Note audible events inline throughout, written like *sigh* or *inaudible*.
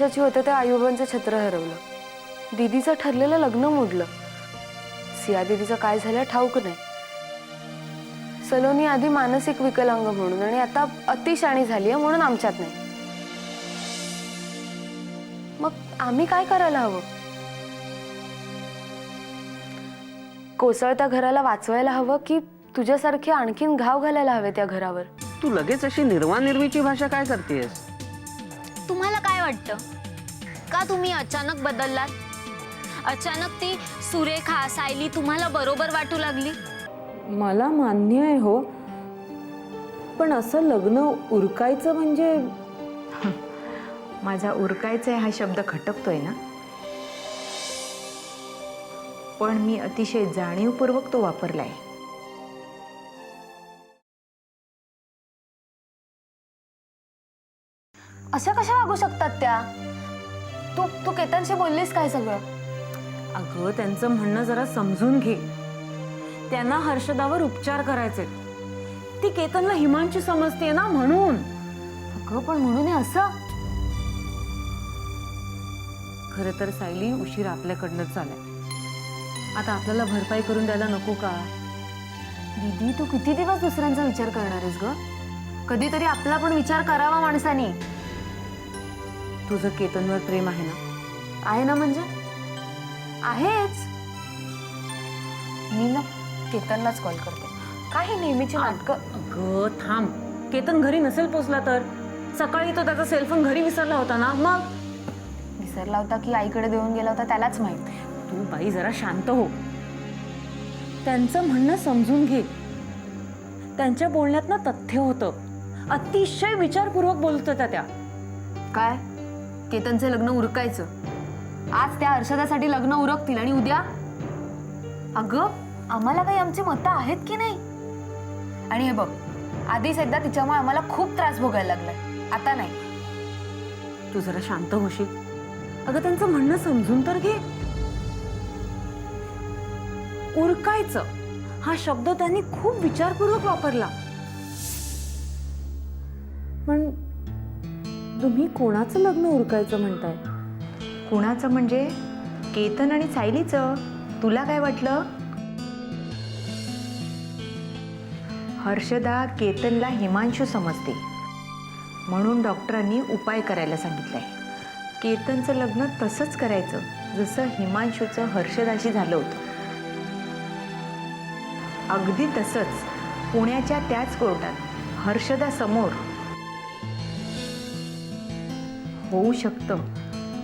वर्षाची होते ते आईबाबांचं छत्र हरवलं. दीदीचं ठरलेलं लग्न मोडलं. सिया दीदीचं काय झालं ठाऊक नाही. सलोनी आधी मानसिक विकलांग म्हणून आणि आता अतिशाणी झाली आहे म्हणून आमच्यात नाही. मग आम्ही काय करायला हवं? कोसळत्या घराला वाचवायला हवं की तुझ्यासारखे आणखीन घाव घालायला हवे त्या घरावर? तू लगेच अशी निर्वानिर्वीची भाषा काय करतेस? वाटतं? का तुम्ही अचानक बदललात? अचानक ती सुरेखा सायली तुम्हाला बरोबर वाटू लागली? मला मान्य आहे हो. पण असं लग्न उरकायचं म्हणजे? माझा उरकायचा हा शब्द खटकतोय ना? पण मी अतिशय जाणीवपूर्वक तो वापरलाय. अशा कशा वागू शकतात त्या? तू तू केतनशी बोललीस काय सगळं? अगं त्यांचं म्हणणं जरा समजून घे. त्यांना हर्षदावर उपचार करायचे. ती केतनला हिमांची समजते ना म्हणून. अगं पण म्हणून हे असं? खरं तर सायली उशीर आपल्याकडनंच झालाय. आता आपल्याला भरपाई करून द्यायला नको का? दीदी तू किती दिवस दुसऱ्यांचा विचार करणार आहेस ग? कधीतरी आपला पण विचार करावा माणसानी. तुझं केतनवर प्रेम आहे ना? आहे ना म्हणजे? आहेच. मी ना केतनलाच कॉल करते. काही नेहमीची नाटकं अगं थांब. केतन घरी नसेल पोचला तर? सकाळी तो त्याचा सेलफोन घरी विसरला होता ना? मग? विसरला होता की आईकडे देऊन गेला होता त्यालाच माहीत. तू बाई जरा शांत हो. त्यांचं म्हणणं समजून घे. त्यांच्या बोलण्यात ना तथ्य होतं. अतिशय विचारपूर्वक बोलत होत्या त्या. काय? केतनचं लग्न उरकायचं. आज त्या हर्षदासाठी लग्न उरकतील आणि उद्या? अगं आम्हाला काही आमची मतं आहेत की नाही? आणि हे बघ आधीच एकदा तिच्यामुळे आम्हाला खूप त्रास भोगायला लागलाय. आता नाही. तू जरा शांत होशील. अगं त्यांचं म्हणणं समजून तर घे. उरकायचं. हा शब्द त्यांनी खूप विचारपूर्वक वापरला. पण तुम्ही कोणाचं लग्न उरकायचं म्हणताय? कुणाचं म्हणजे? केतन आणि सायलीचं. तुला काय वाटलं? हर्षदा केतनला हिमांशू समजते. म्हणून डॉक्टरांनी उपाय करायला सांगितलाय. केतनचं लग्न तसंच करायचं जसं हिमांशूचं हर्षदाशी झालं होतं. अगदी तसंच पुण्याच्या त्याच कोर्टात हर्षदा समोर होऊ शकतं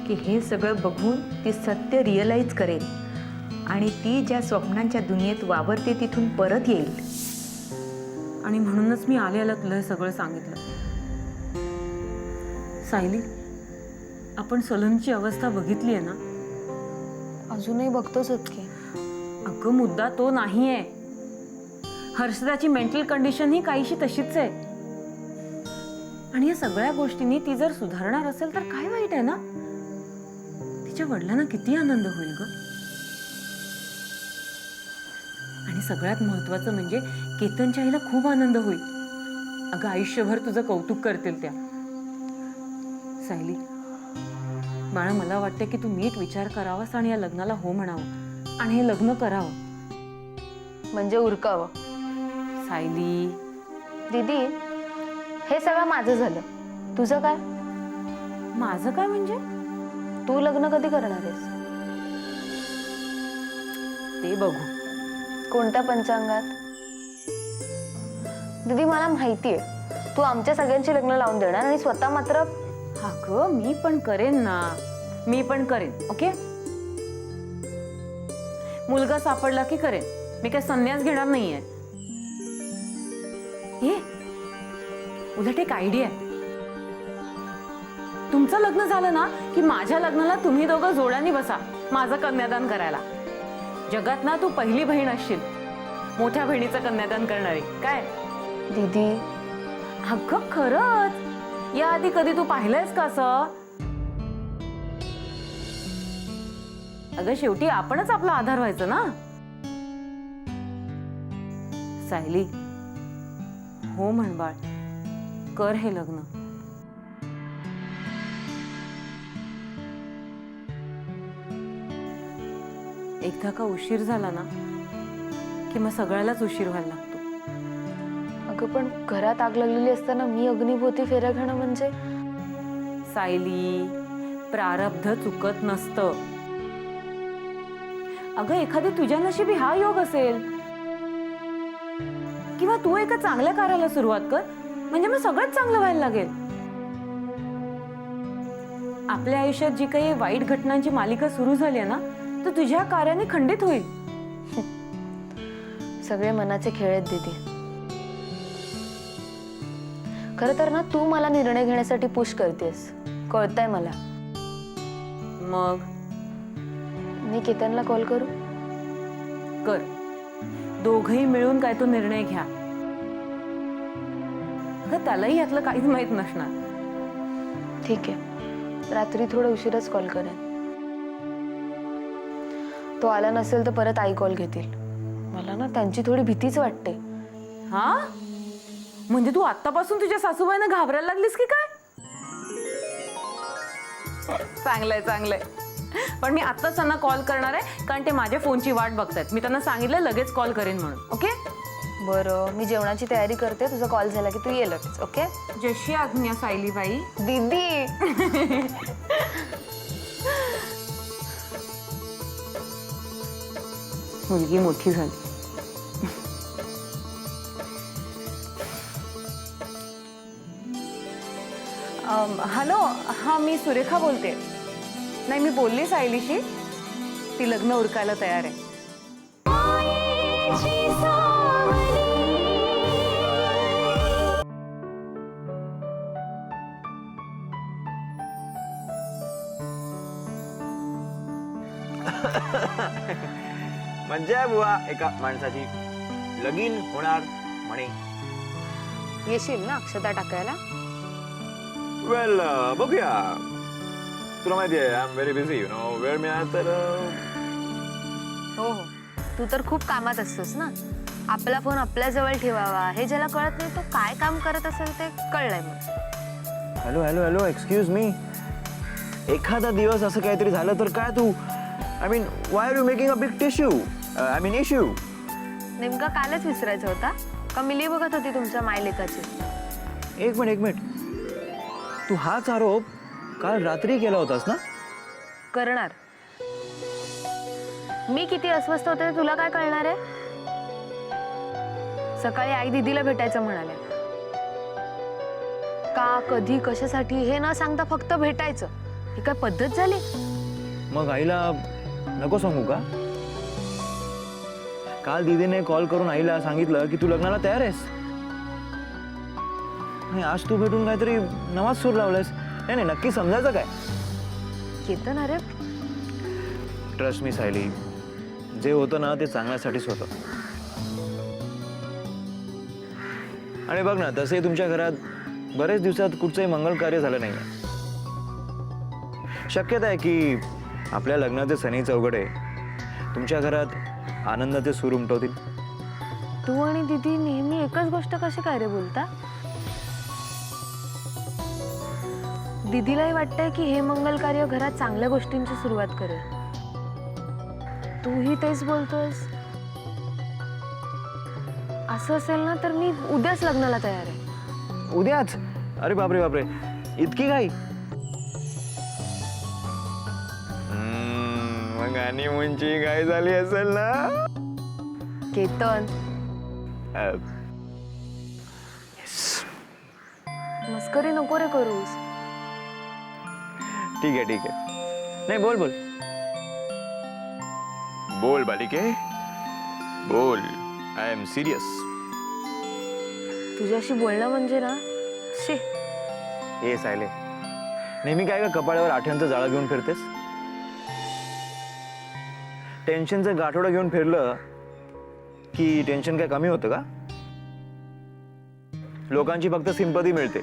की हे सगळं बघून ती सत्य रिअलाईज करेल आणि ती ज्या स्वप्नांच्या दुनियेत वावरते तिथून परत येईल. आणि म्हणूनच मी आल्याला तुला हे सगळं सांगितलं. सायली आपण सलूनची अवस्था बघितली आहे ना? अजूनही बघतोच आहेत की. अगं मुद्दा तो नाहीये. हर्षदाची मेंटल कंडिशन ही काहीशी तशीच आहे. आणि या सगळ्या गोष्टींनी ती जर सुधारणार असेल तर काय वाईट आहे ना? तिच्या वडिलांना किती आनंद होईल ग. आणि सगळ्यात महत्वाचं म्हणजे केतनच्या आईला खूप आनंद होईल. अगं आयुष्यभर तुझं कौतुक करतील त्या. सायली बाळा मला वाटतं की तू नीट विचार करावास आणि या लग्नाला हो म्हणावं. आणि हे लग्न करावं. म्हणजे उरकावं. सायली. दीदी हे सगळं माझं झालं. तुझं काय? माझं काय म्हणजे? तू लग्न कधी करणार आहेस? ते बघू. कोणत्या पंचांगात? दीदी मला माहिती आहे तू आमच्या सगळ्यांची लग्न लावून देणार आणि स्वतः मात्र हा ग मी पण करेन ना. मी पण करेन ओके? मुलगा सापडला की करेन. मी काय संन्यास घेणार नाहीये. हे उलट एक आयडिया आहे. तुमचं लग्न झालं ना की माझ्या लग्नाला तुम्ही दोघं जोड्याने बसा माझं कन्यादान करायला. जगात ना तू पहिली बहीण असशील. मोठ्या बहिणीचं कन्यादान करणारी काय? दीदी. अगं खरंच? याआधी कधी तू पाहिलंयस का असं? अगं शेवटी आपणच आपला आधार व्हायचं ना? सायली. हो म्हण बाळ. कर हे लग्न. एकदा का उशीर झाला ना की मग सगळ्यालाच उशीर व्हायला लागतो. अगं पण घरात आग लागलेली असताना मी अग्निभोवती फेऱ्या घेणं म्हणजे? सायली प्रारब्ध चुकत नसतं. अगं एखादी तुझ्या नशिबी हा योग असेल. किंवा तू एका चांगल्या कार्याला सुरुवात कर म्हणजे मग सगळंच चांगलं व्हायला लागेल. आपल्या आयुष्यात जी काही वाईट घटनांची मालिका सुरू झाली आहे ना तर तुझ्या कार्याने खंडित होईल. सगळे मनाचे खेळ आहेत दीदी. खरं तर ना तू मला निर्णय घेण्यासाठी पुश करतेस. कळतंय मला. मग? मी केतनला कॉल करू? कर. दोघही मिळून काय तो निर्णय घ्या. अगं त्यालाही यातलं काहीच माहीत नसणार. ठीक आहे. रात्री थोडं उशीरच कॉल करेन. तो आला नसेल तर परत आई कॉल घेतील. मला ना त्यांची थोडी भीतीच वाटते. हा? म्हणजे तू आतापासून तुझ्या सासूबाईंना घाबरायला लागलीस की काय? चांगलंय चांगलंय. पण मी आत्ताच त्यांना कॉल करणार आहे कारण ते माझ्या फोनची वाट बघतायत. मी त्यांना सांगितलं लगेच कॉल करेन म्हणून. ओके बरं मी जेवणाची तयारी करते तुझा कॉल झाला की तू ये लगेच ओके जशी आज्ञा सायलीबाई. दीदी! *laughs* मुलगी मोठी झाली. अम, हॅलो हा मी सुरेखा बोलते. नाही मी बोलली सायलीशी. ती लग्न उरकायला तयार आहे. आहे बुवा एका माणसाची लगीन होणार म्हणे. येशील ना अक्षता टाकायला? वेल बघूया. तुला माहिती आहे I am very busy you know वेळ मिळाला तर अं, हो हो. तू तर खूप कामात असतोस ना? आपला फोन आपल्या जवळ ठेवावा. हे ज्याला कळत नाही तो काय काम करत असेल ते कळलंय मला hello hello hello excuse me एखादा दिवस असं काहीतरी झालं तर काय तू? I mean why are you making a big tissue I mean issue नेमका कालच विसरायचा होता. का मिली बघत होती तुमच्या मायलेकाची एक मिनिट एक मिनिट. तू हाच आरोप काल रात्री केला होतास ना? करणार. मी किती अस्वस्थ होते ते तुला काय कळणार आहे? सकाळी आई दीदीला भेटायचं म्हणाल्या. का कधी कशासाठी हे न सांगता फक्त भेटायचं? ही काय पद्धत झाली? मग आईला नको सांगू का? काल दीदीने कॉल करून आईला सांगितलं की तू लग्नाला तयार आहेस? आणि आज तू भेटून काहीतरी नवाच सूर लावलायस. नाही नाही नक्की समजायचं काय? केतन अरे. Trust me Sayali. जे होतं ना ते चांगल्यासाठीच होतं. आणि बघ ना तसे तुमच्या घरात बरेच दिवसात कुठचंही मंगल कार्य झालं नाही शक्यता आहे की आपल्या लग्नाचे सनी चौघडे तुमच्या घरात आनंदाचे सूर उमटवतील. तू आणि दीदी नेहमी एकच गोष्ट कशी काय रे बोलता? दिदीलाही वाटतंय की हे मंगल कार्य घरात चांगल्या गोष्टींची सुरुवात करेल. तूही तेच बोलतोयस. असं असेल ना तर मी उद्याच लग्नाला तयार आहे. उद्याच? अरे बापरे बापरे. इतकी काही आणि मुंची काय झाली असेल ना? केतन. अ, मस्करी नको रे करूस. ठीक आहे ठीक आहे. नाही बोल बोल. बोल बालिके. बोल. आय एम सिरियस तुझ्याशी बोलणं म्हणजे ना शे. ए सायले. नेहमी काय का कपाळावर आठ्यांचं जाळं घेऊन फिरतेस? टेन्शनचं गाठोडं घेऊन फिरलं की टेन्शन काय कमी होतं का? लोकांची फक्त सिंपती मिळते.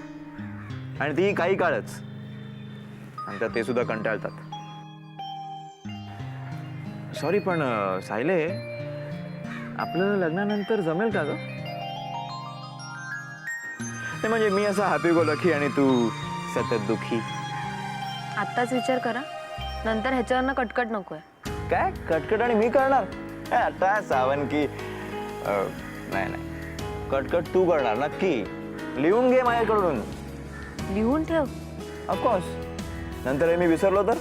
आणि ती काही काळच. नंतर ते सुद्धा कंटाळतात. सॉरी पण साहिले सायले लग्नानंतर जमेल का ग? ते म्हणजे मी असा हॅपी गो लखी आणि तू सतत दुखी. आत्ताच विचार करा. नंतर ह्याच्यावरनं कटकट नकोय. काय कटकट आणि मी करणार? हे, आता सावन की अं, नाही नाही. कटकट तू करणार नक्की. लिहून घे माझ्याकडून. लिहून ठेव. ऑफकोर्स नंतर हे मी विसरलो तर?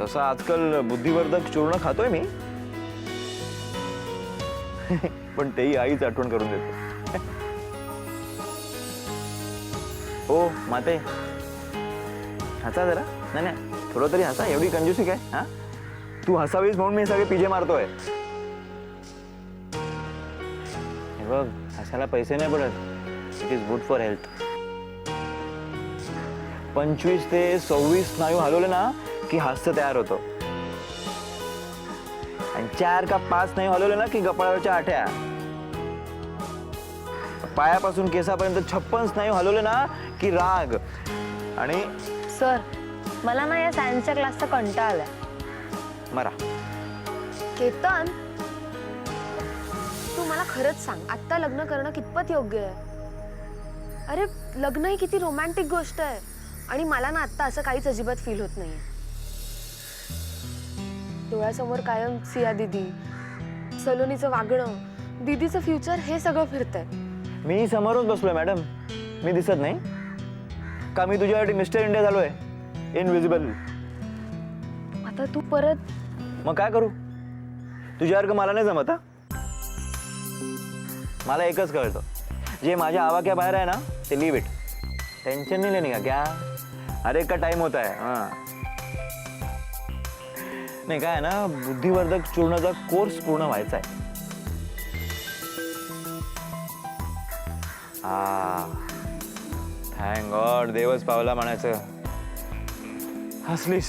तसं आजकाल बुद्धिवर्धक चूर्ण खातोय मी. *laughs* पण तेही आईच आठवण करून देते. हो *laughs* माते. हसा जरा. नाही नाही. थोडं तरी हसा एवढी कंजूसी काय? हा? तू हसावीस म्हणून मी सगळे पिजे मारतोय. हे बघ हसायला पैसे नाही पडत. It is good for health पंचवीस ते सव्वीस स्नायू हलवले ना की हास्य तयार होतं. आणि चार का पाच स्नायू हलवले ना की गपाळावरच्या आठ्या. पायापासून केसापर्यंत छप्पन स्नायू हलवले ना की राग. आणि सर मला ना या सायन्सच्या क्लासचा कंटाळा आलाय. मरा. केतन तू मला खरंच सांग आत्ता लग्न करणं कितपत योग्य आहे? अरे लग्न ही किती रोमॅन्टिक गोष्ट आहे. आणि मला ना आत्ता असं काहीच अजिबात फील होत नाही डोळ्यासमोर कायम सिया दिदी सलोनीचं वागणं दिदीचं फ्युचर हे सगळं फिरतंय. मी समोरच बसलोय मॅडम. मी दिसत नाही. का मी तुझ्यासाठी मिस्टर इंडिया झालोय? इनविजिबल आता तू परत मग काय करू? तुझ्यासारखं मला नाही जमत हा? मला एकच कळतं. जे माझ्या आवाक्या बाहेर आहे ना ते लिव्ह इट टेन्शन नहीं लेने का? क्या? अरे का टाइम होता है हाँ. नाही काय आहे ना बुद्धिवर्धक चूर्णाचा कोर्स पूर्ण व्हायचा आहे. हा. थँक गॉड देवच पावला म्हणायचं. हसलीस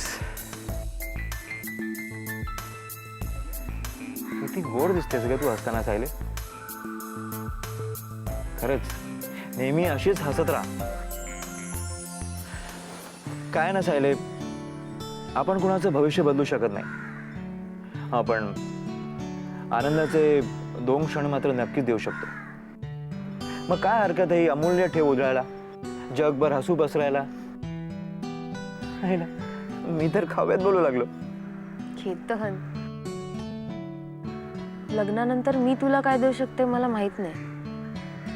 किती गोड दिसतेस ग तू हसताना सायले खरंच नेहमी अशीच हसत राहा काय ना सायले आपण कुणाचं भविष्य बदलू शकत नाही आपण आनंदाचे दोन क्षण मात्र नक्कीच देऊ शकतो मग काय हरकत आहे अमूल्य ठेव उजळायला जगभर हसू पसरायला ना मी तर खाव्यात बोलू लागलो. खेतहन. लग्नानंतर मी तुला काय देऊ शकते मला माहीत नाही.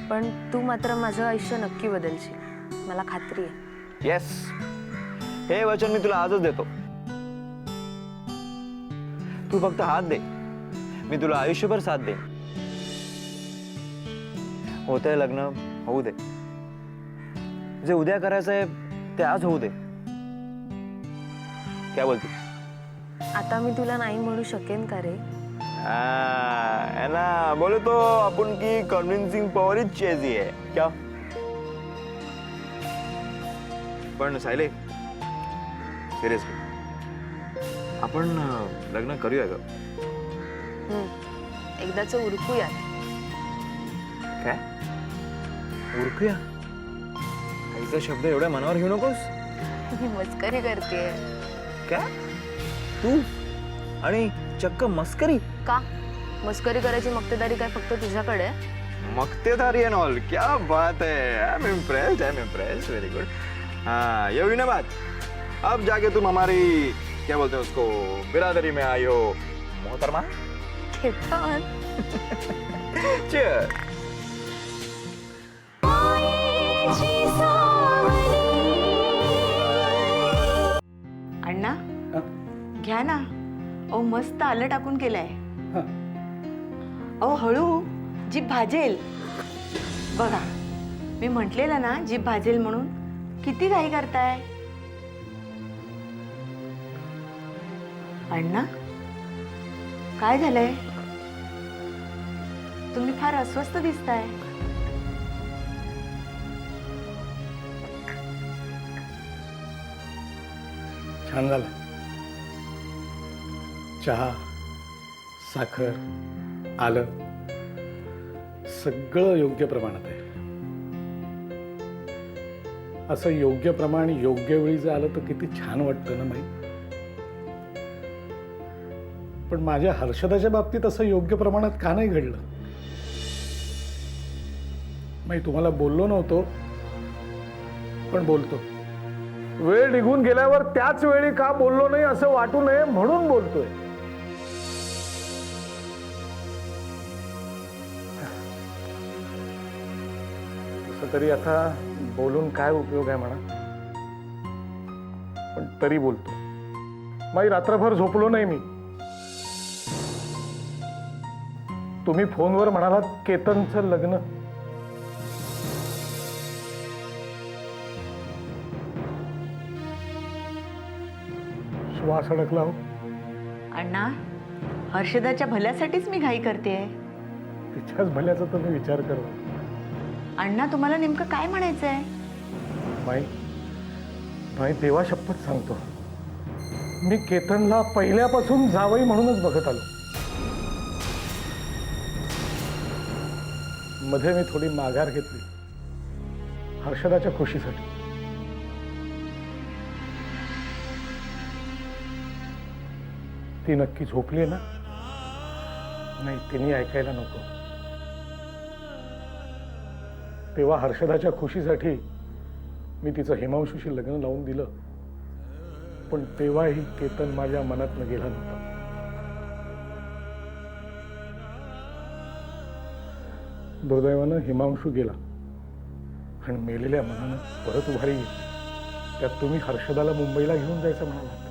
पण तू मात्र माझं आयुष्य नक्की बदलशील. मला खात्री आहे. येस हे वचन मी तुला आजच देतो. तू फक्त हात दे. मी तुला आयुष्यभर साथ दे होतंय लग्न होऊ दे. जे उद्या करायचं आहे ते आज होऊ दे. काय बोलते? आता मी तुला नाही म्हणू शकेन का रे? है ना? बोले तो अपन की कन्विन्सिंग पॉवर ही चेजी है क्या? पण सायले सिरियसली आपण अं, लग्न करूया हम्म. एकदाच उरकूयात काय? उरकूया? आईचा शब्द एवढ्या मनावर घेऊ नकोस? मी *laughs* मस्करी करते काय तू? आणि चक्क मस्करी? का? मस्करी करायची मक्तेदारी काय फक्त तुझ्याकडे? आहे? मक्तेदारी एंड ऑल क्या बात है. I am impressed I am impressed very good हाँ ये हुई ना बात? अब जाके तुम हमारी क्या बोलते हैं उसको बिरादरी में आई हो मोहतरमा। Cheers. घ्या ना. अहो मस्त आलं टाकून केलंय. अहो हळू जीभ भाजेल. बघा मी म्हटलेलं ना जीभ भाजेल म्हणून. किती घाई करताय? अण्णा काय झालंय? तुम्ही फार अस्वस्थ दिसताय. छान झालं. चहा साखर आलं. सगळं योग्य प्रमाणात आहे. असं योग्य प्रमाण योग्य वेळी जर आलं तर किती छान वाटतं ना माहीत? पण माझ्या हर्षदाच्या बाबतीत असं योग्य प्रमाणात का नाही घडलं? मी तुम्हाला बोललो नव्हतो पण बोलतो. वेळ निघून गेल्यावर त्याच वेळी का बोललो नाही असं वाटू नये म्हणून बोलतोय. तरी आता बोलून काय उपयोग आहे म्हणा. पण तरी बोलतो. माई रात्रभर झोपलो नाही मी. तुम्ही फोनवर म्हणालात केतनचं लग्न. श्वास अडकला हो. अण्णा हर्षदाच्या भल्यासाठीच मी घाई करते तिच्याच भल्याचा तर मी विचार करतो अण्णा तुम्हाला नेमकं काय म्हणायचं आहे माई माई देवा शपथ सांगतो. मी केतनला पहिल्यापासून जावई म्हणूनच बघत आलो. मध्ये मी थोडी माघार घेतली. हर्षदाच्या खुशीसाठी. ती नक्की झोपली ना? नाही तिने ऐकायला नको. तेव्हा हर्षदाच्या खुशीसाठी मी तिचं हिमांशूशी लग्न लावून दिलं. पण तेव्हाही केतन माझ्या मनातनं गेला नव्हता. दुर्दैवानं हिमांशू गेला. आणि मेलेल्या मनानं परत उभारी त्यात तुम्ही हर्षदाला मुंबईला घेऊन जायचं म्हणालात.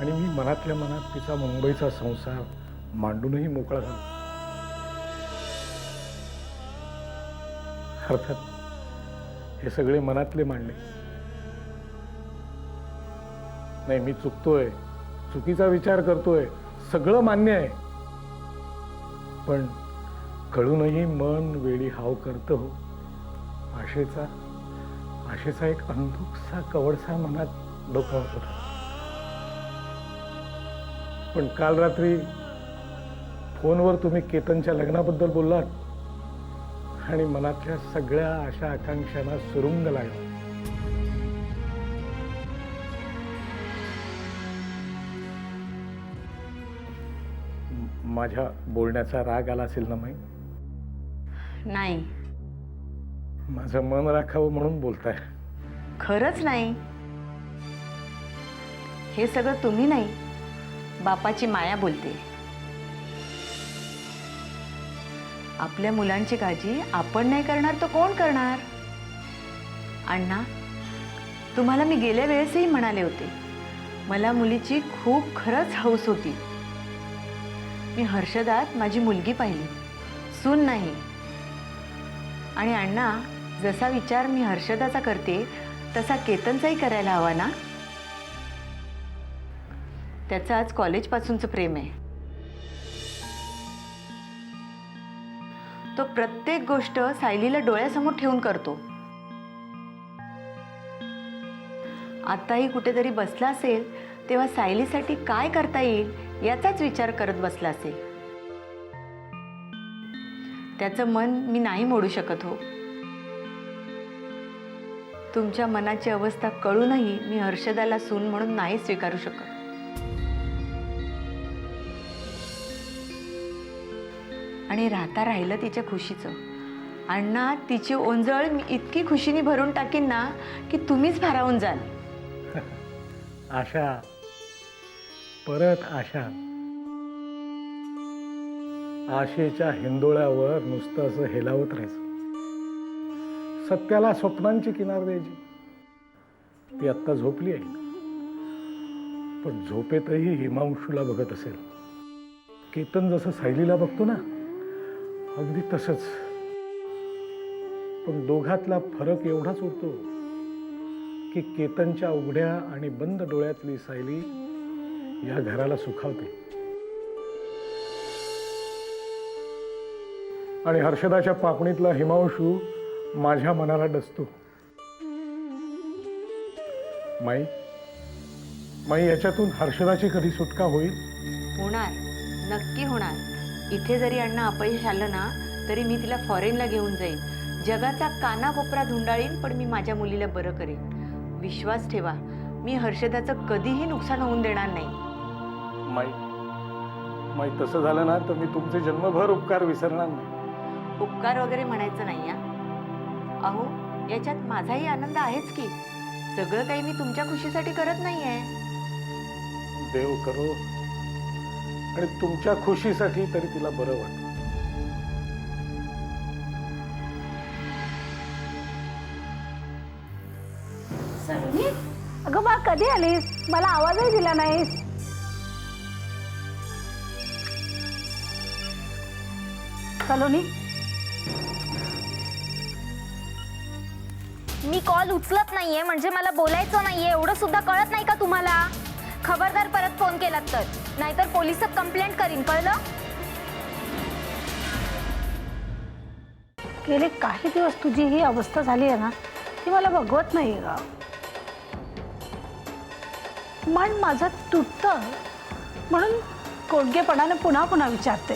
आणि मी मनातल्या मनात तिचा मुंबईचा संसार मांडूनही मोकळा झाला. अर्थात हे सगळे मनातले मांडले नाही मी चुकतोय. चुकीचा विचार करतोय. सगळं मान्य आहे. पण कळूनही मन वेळी हाव करतं हो. आशेचा आशेचा एक अंधुकसा कवडसा मनात डोकावत होता. पण काल रात्री फोनवर तुम्ही केतनच्या लग्नाबद्दल बोललात. आणि मनातल्या सगळ्या आशा आकांक्षांना सुरुंग लागला. माझ्या बोलण्याचा राग आला असेल ना माई? नाही. माझं मन राखावं म्हणून बोलताय. खरंच नाही. हे सगळं तुम्ही नाही. बापाची माया बोलते. आपल्या मुलांची काळजी आपण नाही करणार तर कोण करणार? अण्णा तुम्हाला मी गेल्या वेळेसही म्हणाले होते मला मुलीची खूप खरंच हौस होती. मी हर्षदात माझी मुलगी पाहिली. सून नाही. आणि अण्णा जसा विचार मी हर्षदाचा करते तसा केतनचाही करायला हवा ना? त्याचं आज कॉलेजपासूनचं प्रेम आहे. तो प्रत्येक गोष्ट सायलीला डोळ्यासमोर ठेवून करतो. आताही कुठेतरी बसला असेल तेव्हा सायलीसाठी काय करता येईल याचाच विचार करत बसला असेल. त्याचं मन मी नाही मोडू शकत हो. तुमच्या मनाची अवस्था कळूनही मी हर्षदाला सून म्हणून नाही स्वीकारू शकत. आणि राहता राहिलं तिच्या खुशीचं. अण्णा तिची ओंजळ मी इतकी खुशीने भरून टाकीन ना की तुम्हीच भारावून जाल. *laughs* आशा. परत आशा. आशेच्या हिंदोळ्यावर नुसतं असं हेलावत राहायचं. सत्याला स्वप्नांची किनार द्यायची. ती आत्ता झोपली आहे. पण झोपेतही हिमांशूला बघत असेल. केतन जसं सायलीला बघतो ना अगदी तसंच. पण दोघातला फरक एवढाच उरतो की केतनच्या उघड्या आणि बंद डोळ्यातली सायली या घराला सुखावते. आणि हर्षदाच्या पापणीतला हिमांशू माझ्या मनाला डसतो. माई माई याच्यातून हर्षदाची कधी सुटका होईल? होणार. नक्की होणार. इथे जरी अण्णा अपयश आलं ना तरी मी तिला फॉरेनला घेऊन जाईन. जगाचा कानाकोपरा धुंडाळीन पण मी माझ्या मुलीला बरं करेन. विश्वास ठेवा मी हर्षदाचं कधीही नुकसान होऊन देणार नाही. माई माई तसं झालं ना तर मी तुमचे जन्मभर उपकार विसरणार नाही. उपकार वगैरे म्हणायचं नाही या अहो याच्यात माझाही आनंद आहेच की. सगळं काही मी तुमच्या खुशीसाठी करत नाहीये. देव करो. आणि तुमच्या खुशीसाठी तरी तिला बरं वाटत अगं बा कधी आलीस? मला आवाजही दिला नाहीस. सलोनी. मी कॉल उचलत नाहीये म्हणजे मला बोलायचं नाहीये एवढं सुद्धा कळत नाही का तुम्हाला? खबरदार परत फोन केलात तर. नाहीतर पोलीस कंप्लेंट करीन कळलं? गेले काही दिवस तुझी ही अवस्था झाली आहे ना ती मला बघवत नाही ग. मन माझं तुटतं. म्हणून कोडगेपणाने पुन्हा पुन्हा विचारते.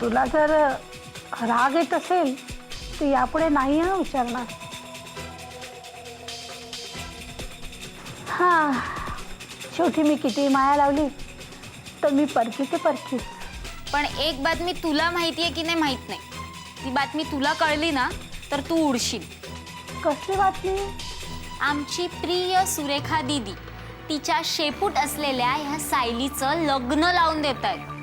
तुला जर राग येत असेल तर यापुढे नाही हा विचारणार. हा शेवटी मी किती माया लावली तर मी परकी ते परकीच पण एक बातमी तुला माहिती आहे की नाही माहीत नाही. ती बातमी तुला कळली ना तर तू उडशील. कसली बातमी आमची प्रिय सुरेखा दिदी तिच्या शेपूट असलेल्या ह्या सायलीचं लग्न लावून देत आहेत